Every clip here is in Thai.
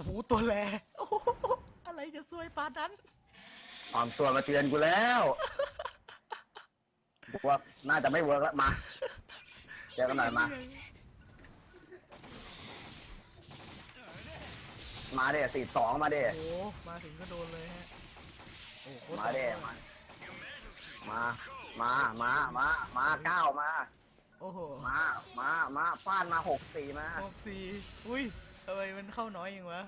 อ้โหตัวแลโอ้โหอะไรจะซวยปานนั้น ความส่วนมาเตือนกูแล้วบอกว่าน่าจะไม่เวิร์กแล้วมาเจอกันหน่อยมา มาเด้สี่สองมาเด้โอ้โหมาถึงก็โดนเลยฮะโอ้โหมาเด้มามามามามามาเก้ามา โอ้โหมา มา มาฟาดมาหกสี่มาหกสี่อุ้ยทำไมมันเข้าน้อยอย่างวะ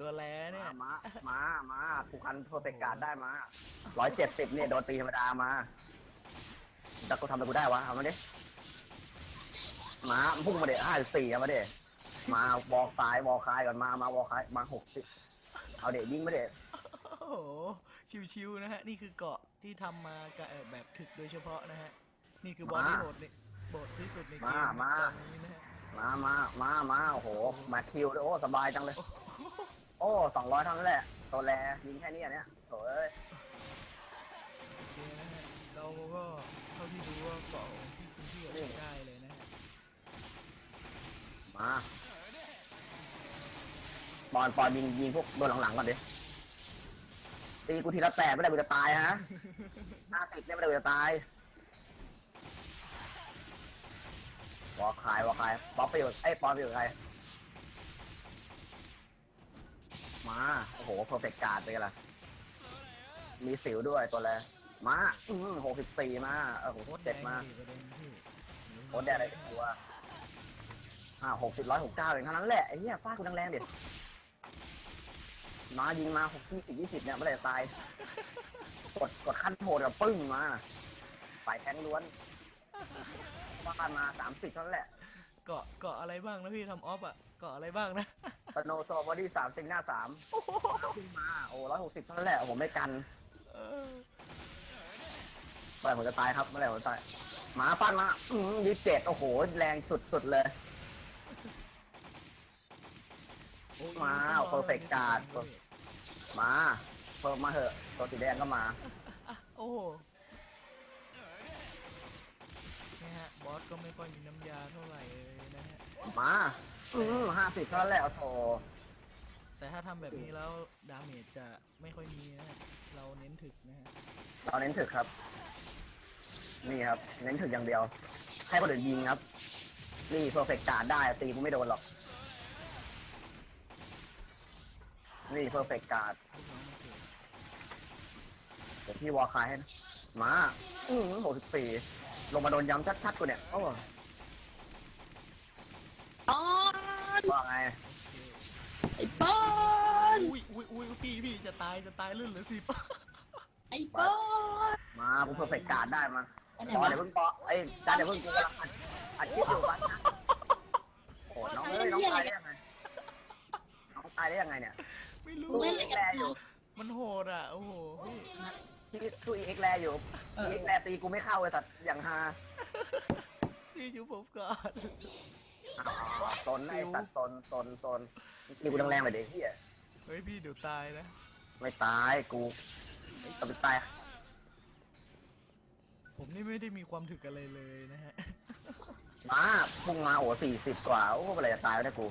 ตัวแลเนี่ย มา มา มาผูกพันโปรเฟกการ์ดได้มาร้อยเจ็ดสิบเนี่ยโดนตีธรรมดามาแต่กูทำอะไรกูได้วะเอามาดิมาพุ่งมาเด็ห้าสี่เอามาเด็มาวอลซ้ายวอลคายก่อนมา มาวอลคายมาหกสิบเอาเด็ยิงมาเด็โอ้โห ชิวๆนะฮะ นี่คือเกาะที่ทำมากับเอ่อแบบถึกโดยเฉพาะนะฮะ นี่คือบอลที่โหดนี่โหดที่สุดในเกมมามา ตอนนี้นะฮะ มามามามาโอ้โห มาคิวด้วยโอ้ สบายจังเลย โอ้สองร้อยเท่านั้นแหละ ตัวแรยิงแค่นี้อะเนี่ยโถ่เอ้ยโอเคนะฮะเราก็เท่าที่ดูว่าเกาะของที่คุณพี่เอาใช้ได้เลยนะฮะมาบอลปอนยิงยิงพวกโดนหลังๆก่อนดิตีกูทีละแปดไม่ได้กูจะตายฮะห้าสิบเนี่ยไม่ได้กูจะตาย วอลคายวอลคายป๊อปไปอยู่ไอ้ยปอนไปอยู่กับใครมาโอ้โหเพอร์เฟกต์การ์ดไปกันละมีสิวด้วยตัวแรกมาอืมหกสิบสี่มาเออโหโคตรแดเจ็ดงมาดิประเด็นพี่โคตรแดดอะไรตัวอ่าหกสิบร้อยหกเก้าเองเท่านั้นแหละไอ้เหี้ยฟาดกูแรงๆเด็ดมายิงมาหกยี่สิบยี่สิบเนี่ยไม่ได้ตาย กดกดขั้นโหดกับปึ้งมาฝ่ายแทงล้วน ฟาดมาสามสิบเท่านั้นแหละเกาะเกาะอะไรบ้างนะพี่ทำออฟอะเกาะอะไรบ้างนะสโนโซบอดี้สามสิบหน้าสามขึ้นมาโอ้ร้อยหกสิบเท่านั้นแหละผมไม่กันเออเมื่อไหร่ผมจะตายครับเมื่อไหร่ผมจะตายหมาปั้นมาอืมยี่สิบเจ็ดโอ้โห แรงสุดๆเลยโอ้ยมา perfect guard มาเพิ่มมาเถอะตัวสีแดงก็มาอะโอ้ สก็ไม่ค่อยมีน้ำยาเท่าไหร่เลยนะฮะ มาอืมห้าสิบเท่านั้นแหละโถแต่ถ้าทำแบบนี้แล้วดาเมจจะไม่ค่อยมีนะฮะ เราเน้นถึกนะฮะ เราเน้นถึกครับ นี่ครับ เน้นถึกอย่างเดียว ให้คนอื่นยิงครับ นี่เพอร์เฟกต์การ์ดได้ตีกูไม่โดนหรอก นี่เพอร์เฟกต์การ์ดลูกน้องมาเกิดเดี๋ยวพี่วอลคายให้นะมา อืมหกสิบสี่ ลงมาโดนย้ำชัดๆกูเนี่ยโอ้ปอนว่าไงไอ้ปอนอุ้ยอุ้ยอุ้ยพี่พี่จะตายจะตายลื่นเหรือสิไอ้ปอนมากูเพอร์เฟกต์การ์ดได้มาไปไหนปอวะเดี๋ยวเพิ่งปอไอ้ยจ้าเดี๋ยวเพิ่งกูกำลังอัดอัดคลิปอยู่บ้านนะโอ้น้องเอ้ยน้องตายได้ยังไงน้องตายได้ยังไงเนี่ยไม่รู้ตู้เอ็กแลอยู่มันโหดอะโอ้โหพี่ ที่ตู้เอ็กแลอยู่เอ็กแลตีกูไม่เข้าเลยสัตว์อย่างฮาพี่ชูผมก่อนอ๋อซนไอ้สัตว์ซนซนซนมีกูแรงๆเลยเด็กที่เฮ้ยพี่เดี๋ยวตายนะ ไม่ตายกูจะไปตายผมนี่ไม่ได้มีความถึกอะไรเลยนะฮะ มาพุ่งมาโอ้สี่สิบกว่าโอ้เมื่อไหรจะตายวะเนี่ยกู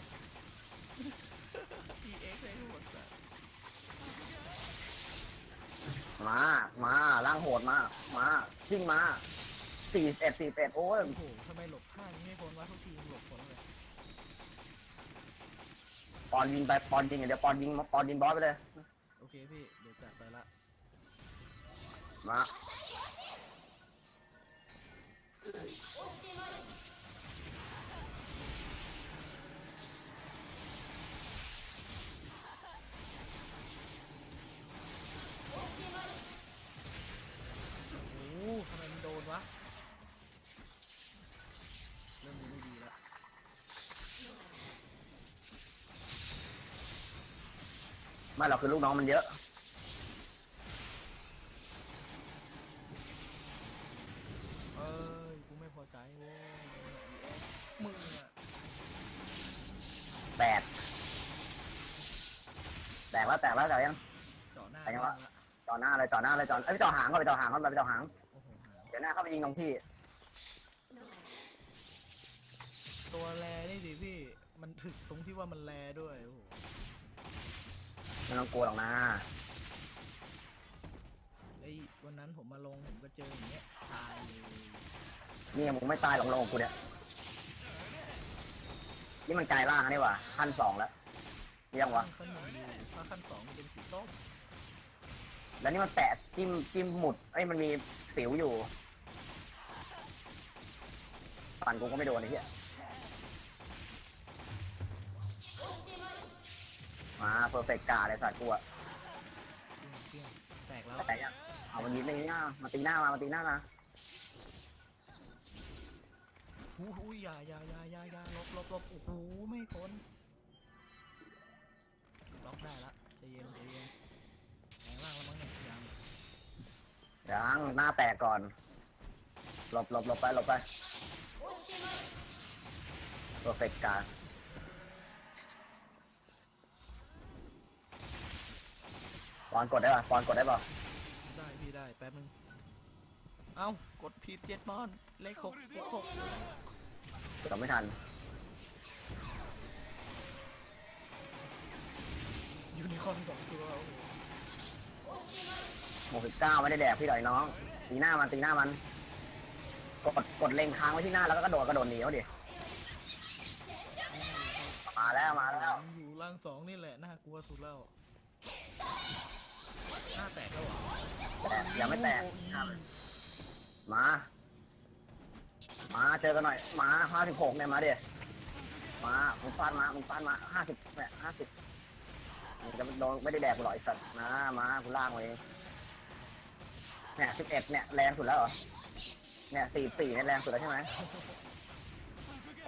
มา มาล่างโหดมา มาชิ่งมาสี่เอ็ดสี่เอ็ดโอ้ยโอ้โหทำไมหลบข้างนี้ไม่พ้นวะทุกทีมหลบพ้นเลยปอนยิงไปปอนยิงอย่างเดียวปอนยิงปอนยิงบอสไปเลย โอเคพี่ เดี๋ยวจัดไปละ มา ไม่หรอกคือลูกน้องมันเยอะ เอ้ย กูไม่พอใจเว้ยมึงอะแตก แตกแล้วแตกแล้วแตกยัง เจาะหน้าไปยังวะบ้างละต่อหน้าเลยต่อหน้าเลยต่อเอ้ยไปต่อหางก็ไปต่อหางก็ไปต่อหาง โอ้โหหาเดี๋ยวหน้าเข้าไปยิงตรงที่ ตัวแรนี่ดิพี่ มันถึกตรงที่ว่ามันแรด้วย โอ้โห ไม่ต้องกลัวหรอกนะไอ้วันนั้นผมมาลงผมก็เจออย่างเงี้ยตายเลยนี่มึงไม่ตายหรอกลงกับกูเนี่ยนี่มันกลายร่างแล้วนี่หว่าขั้นสองแล้วยังวะขั้นหนึ่งอยู่ถ้าขั้นสองมันเป็นสีส้มแล้วนี่มันแตะจิ้มจิ้มหมุดเอ้ยมันมีสิวอยู่ฟันกูก็ไม่โดนไอ้เหี้ย มาเพอร์เฟกต์การ์ดไอ้สัตว์กูอะเปรี้ยงแตกแล้วแต่ยังเอามันยิงในหน้ามาตีหน้ามามาตีหน้ามาหูหูยอย่าอย่าอย่าอย่าอย่าลบลบลบโอ้โหไม่พ้นล็อกได้ละใจเย็นใจเย็นแรงล่างแล้วมั้งเนี่ยยังยังหน้าแตกก่อนหลบหลบหลบไปหลบไปเพอร์เฟกต์กา ร์ดฟอนกดได้ป่ะฟอนกดได้ป่ะได้พี่ได้แป๊บนึง เอ้ากดผิดเจ็ดบอลเลขหกเลขหกจำไม่ทันยูนิคอร์นสองตัวโอ้โหหกสิบเก้าไม่ได้แดกพี่ดอยน้อง ตีหน้ามันตีหน้ามัน กดกดเล็งค้างไว้ที่หน้าแล้วก็กระโดดกระโดดหนีเขาดิ มาแล้วมาแล้ว อยู่ล่างสองนี่แหละน่ากลัวสุดแล้ว หน้าแตกแล้วเหรอแต่ยังไม่แตกมา มาเจอกันหน่อย มาห้าสิบหกเนี่ยมาเดิมามึงฟาดมามึงฟาดมาห้าสิบเนี่ยห้าสิบมึงจะโดนไม่ได้แดกกูหรอกไอสัตว์มามากูล่างไว้เองเนี่ยสิบเอ็ดเนี่ยแรงสุดแล้วเหรอ เนี่ยสี่สี่เนี่ยแรงสุดแล้วใช่ไหม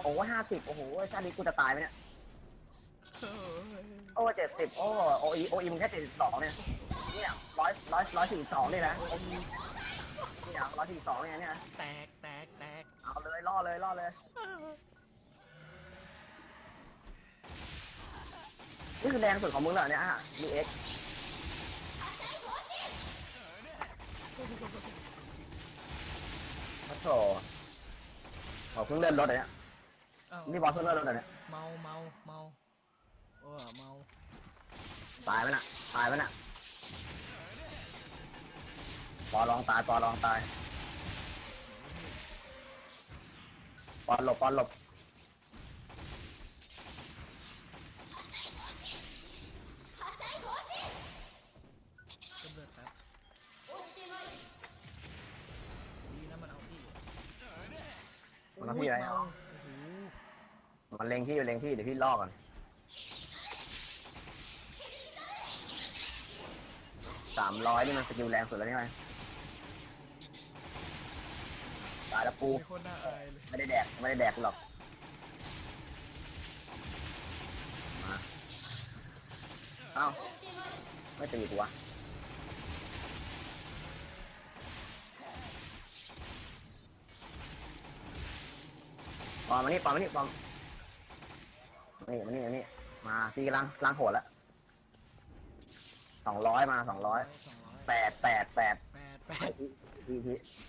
โอ้ห้าสิบโอ้โหชาตินี้กูจะตายไหมเนี่ยเฮ้ยโอ้เจ็ดสิบโอ้โออีโออีมึงแค่เจ็ดสิบสองเนี่ย เนี่ยร้อยร้อยร้อยสี่สองนี่นะโออีเนี่ยร้อยสี่สองเนี่ยเนี่ยแตกแตกแตกเอาเลยล่อเลยล่อเลยนี่คือแรงสุดของมึงเหรอเนี่ยฮะ DX โอ้โหบอกเพิ่งเลื่อนรถเลยเนี่ยเอ้านี่บอลเพิ่งเลื่อนรถเลยเนี่ยเมาเมาเมาเออเมาตายไหมน่ะตายไหมน่ะ ปอลองตายปอลองตายปอนหลบปอนหลบเลือดแป๊บดีนะมันเอาพี่มันเอาพี่อะไรเอาโอ้โหมันเล็งที่อยู่เล็งที่เดี๋ยวพี่ลอก่อนสามร้อยนี่มันสกิลแรงสุดแล้วนี่ไหมตายแล้วปูมีคนน่าอายเลยไม่ได้แดกไม่ได้แดกกูหรอกมาเอ้าไม่ตีกูวะปอมมานี่ปอมมานี่ปอมมานี่มานี่มานี่มาตีกำลังกำลังโหดแล้วสองร้อยมาสองร้อยสองร้อยแปดแปดแปดแปดแปดทีที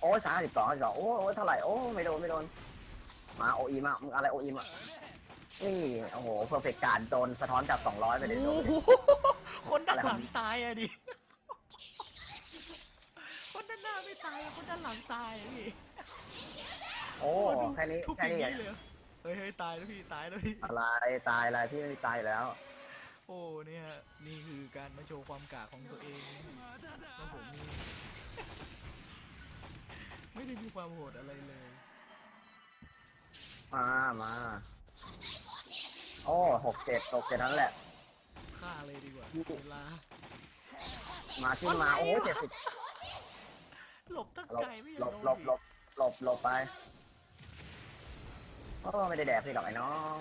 โอ้ยสามสิบสองสิบสองโอ้ยเท่าไหร่โอ้ไม่โดนไม่โดนมาโออีมามึงอะไรโออีมานี่โอ้โหเพอร์เฟกต์การโดนสะท้อนจากสองร้อยไปเลยโดน โอ้โหคนด้านหลังตายอะดิ คนด้านหน้าไม่ตายอะคนด้านหลังตายอะพี่โอ้ดูแค่นี้ทุบแค่อย่างนี้นี้เลยเหรอเฮ้ยเฮ้ยตายแล้วพี่ตายแล้วพี่ อะไรตายอะไรพี่ไม่มีตายอยู่แล้ว โอ้เนี่ยนี่คือการมาโชว์ความกากของตัวเองว่าผมนี่ไม่ได้มี ความโหดอะไรเลย มามาโอ้หกเจ็ดหกเจ็ดทั้งนั้นแหละ ฆ่าเลยดีกว่า เวลา มาขึ้นมา โอ้เจ็ดสิบหลบตั้งหลบไกลไม่หลยอมบหลบหลบหลบหลบไปโอ้ไม่ได้แดกพี่หรอกไอ้น้อง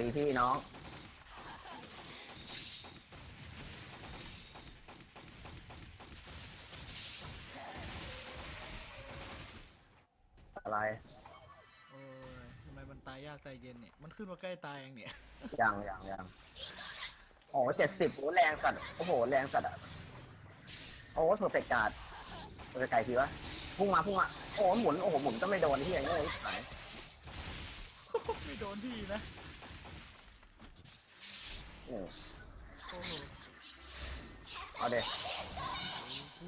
ตีพี่น้องอะไรโอ้ยทำไมมันตายยากตายเย็นเนี่ย มันขึ้นมาใกล้ตายเองเนี่ยยังยังยังโอ้เจ็ดสิบโอ้แรงสัตว์โอ้โหแรงสัตว์อะโอ้เพอร์เฟกการ์ดเพอร์เฟกไก่ทีวะพุ่งมาพุ่งมาโอ้หมุนโอ้โหหมุนก็ไม่โดนที่อย่างเงี้ยไหนไม่โดนที่นะอืมโอ้โห เอาเด็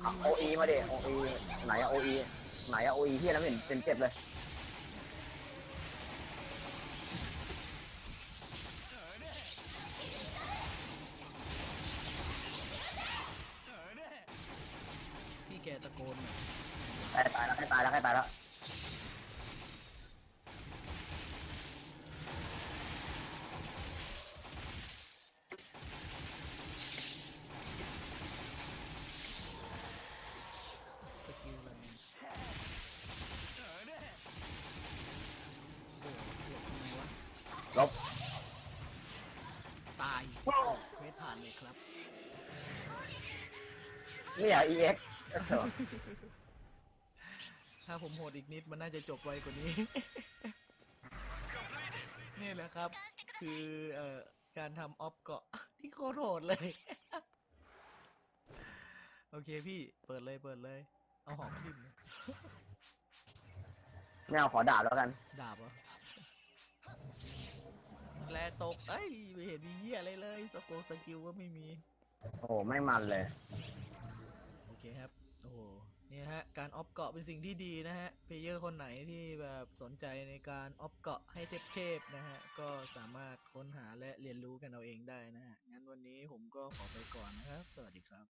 เอาโออีมาเด็โออีไหนอะโออีไหนอะโออีที่นั้นเห็นเป็นเจ็บเลย นี่อะ EX เออถ้าผมโหดอีกนิดมันน่าจะจบไวกว่านี้ นี่แหละครับ คือเอ่อการทำออฟเกาะ ที่โคตรโหดเลย โอเคพี่เปิดเลยเปิดเลย เอาหอกทิ่มเลยไม่เอาขอดาบแล้วกัน ดาบเหรอแลตก เอ้ยไม่เห็นมีเหี้ยอะไรเลยสโกสกิลก็ไม่มี โอ้โหไม่มันเลยโอ เคครับ โอ้โหเนี่ยฮะ การออฟเกาะเป็นสิ่งที่ดีนะฮะ เพลเยอร์คนไหนที่แบบสนใจในการออฟเกาะให้เทพๆนะฮะ ก็สามารถค้นหาและเรียนรู้กันเอาเองได้นะฮะ งั้นวันนี้ผมก็ขอไปก่อนนะครับ สวัสดีครับ